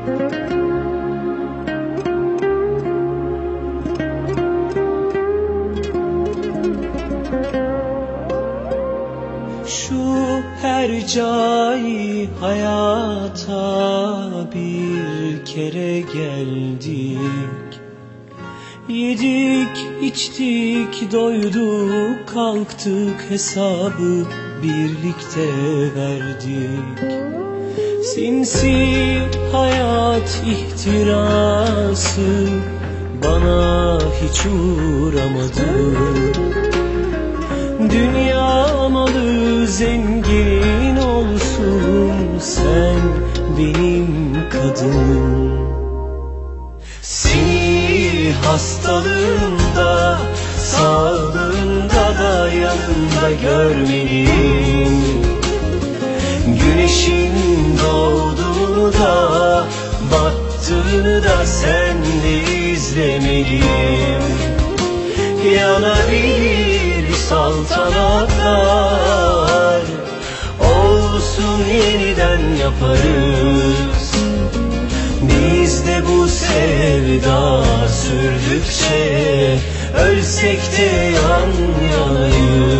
Şu her cay hayata bir kere geldik. Yedik, içtik, doyduk, kalktık hesabı birlikte verdik. Sinsi hayat ihtirası bana hiç uğramadı. Dünya malı zengin olsun sen benim kadınım. Seni hastalığında sağlığında da yanında görmeliyim Güneşin doğduğunu da battığını da sen de izlemeliyim Yanabilir saltanatlar Olsun yeniden yaparız. Biz de bu sevda sürdükçe Ölsek de yan yanayız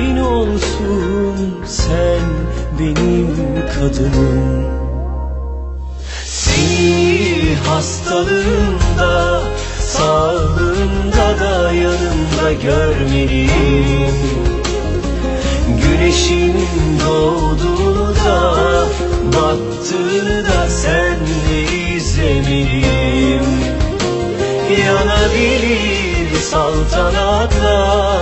olsun Sen benim kadınım. Seni hastalığında Sağlığında da yanımda görmeliyim. Güneşin doğduğunu da Battığını da sen de izlemeliyim. Yanabilir saltanatlar